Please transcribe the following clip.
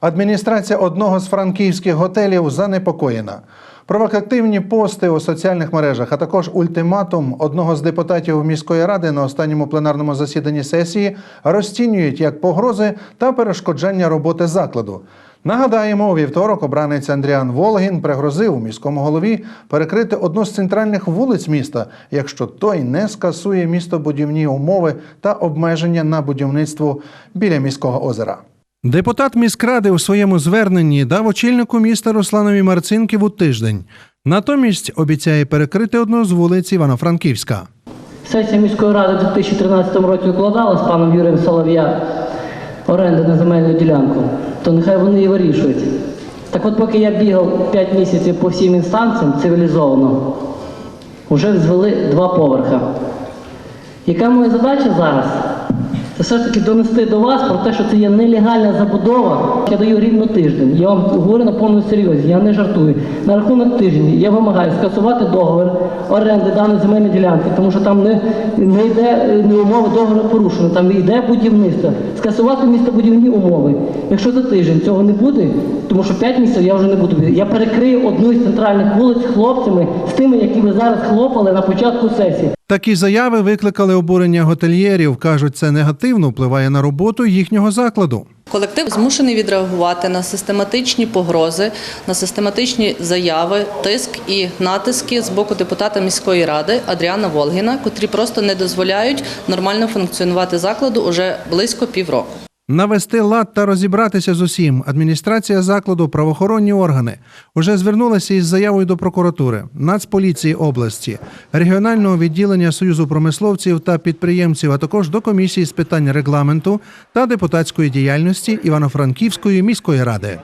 Адміністрація одного з франківських готелів занепокоєна. Провокативні пости у соціальних мережах, а також ультиматум одного з депутатів міської ради на останньому пленарному засіданні сесії розцінюють як погрози та перешкоджання роботи закладу. Нагадаємо, у вівторок обранець Андріан Волгін пригрозив міському голові перекрити одну з центральних вулиць міста, якщо той не скасує містобудівні умови та обмеження на будівництво біля міського озера. Депутат міськради у своєму зверненні дав очільнику міста Русланові Марцинківу тиждень. Натомість обіцяє перекрити одну з вулиць Івано-Франківська. Сесія міської ради у 2013 році укладала з паном Юрієм Солов'я оренди на земельну ділянку, то нехай вони і вирішують. Так от, поки я бігав 5 місяців по всім інстанціям цивілізовано, вже звели два поверха. Яка моя задача зараз? Все ж таки донести до вас про те, що це є нелегальна забудова. Я даю рівно тиждень. Я вам говорю на повному серйозі, я не жартую. На рахунок тижня я вимагаю скасувати договір оренди даної земельної ділянки, тому що там не, не йде не умови договору порушено, там йде будівництво. Скасувати містобудівні умови. Якщо за тиждень цього не буде, тому що 5 місяців я вже не буду. Я перекрию одну із центральних вулиць хлопцями з тими, які ви зараз хлопали на початку сесії. Такі заяви викликали обурення готельєрів. кажуть, це негативно впливає на роботу їхнього закладу. Колектив змушений відреагувати на систематичні погрози, на систематичні заяви, тиск і натиски з боку депутата міської ради Адріана Волгіна, котрі просто не дозволяють нормально функціонувати закладу уже близько півроку. Навести лад та розібратися з усім. Адміністрація закладу, правоохоронні органи уже звернулася із заявою до прокуратури, Нацполіції області, регіонального відділення Союзу промисловців та підприємців, а також до комісії з питань регламенту та депутатської діяльності Івано-Франківської міської ради.